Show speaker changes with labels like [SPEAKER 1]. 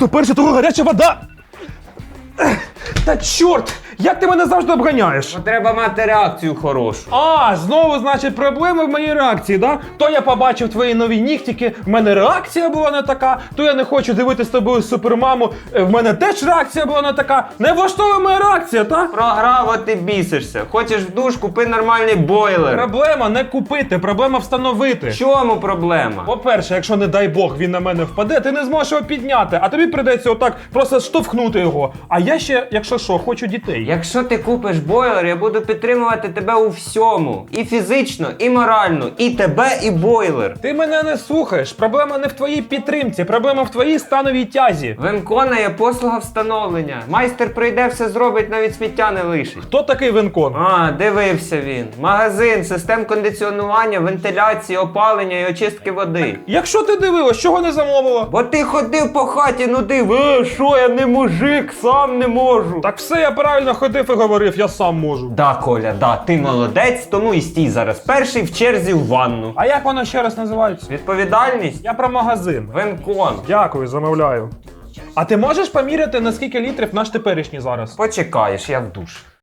[SPEAKER 1] Хто перший, того гаряча вода. Та чорт! Як ти мене завжди обганяєш?
[SPEAKER 2] Бо треба мати реакцію хорошу.
[SPEAKER 1] А, знову, значить, проблеми в моїй реакції, да? То я побачив твої нові нігтики, в мене реакція була не така, то я не хочу дивитися з тобою супермаму, е, в мене теж реакція була не така. Не влаштовує моя реакція, так?
[SPEAKER 2] Програв, а ти бісишся. Хочеш в душ, купи нормальний бойлер.
[SPEAKER 1] Проблема не купити, проблема встановити.
[SPEAKER 2] В чому проблема?
[SPEAKER 1] По-перше, якщо не дай Бог він на мене впаде, ти не зможеш його підняти, а тобі прийдеться отак просто штовхнути його. А я ще, якщо що, хочу дітей.
[SPEAKER 2] Якщо ти купиш бойлер, я буду підтримувати тебе у всьому. І фізично, і морально, і тебе, і бойлер.
[SPEAKER 1] Ти мене не слухаєш. Проблема не в твоїй підтримці, проблема в твоїй становій тязі.
[SPEAKER 2] В Емкона є послуга встановлення. Майстер прийде, все зробить, навіть сміття не лишить.
[SPEAKER 1] Хто такий Венкон?
[SPEAKER 2] А, дивився він. Магазин, систем кондиціонування, вентиляції, опалення і очистки води.
[SPEAKER 1] Якщо ти дивилась, чого не замовила?
[SPEAKER 2] Бо ти ходив по хаті, нудив, е, що я не мужик, сам не можу.
[SPEAKER 1] Так все я правильно ходив і говорив, я сам можу.
[SPEAKER 2] Да, Коля, да, ти молодець, тому і стій зараз. Перший в черзі в ванну.
[SPEAKER 1] А як воно ще раз називається?
[SPEAKER 2] Відповідальність?
[SPEAKER 1] Я про магазин.
[SPEAKER 2] Венкон.
[SPEAKER 1] Дякую, замовляю. А ти можеш поміряти, на скільки літрів наш теперішній зараз?
[SPEAKER 2] Почекаєш, я в душ.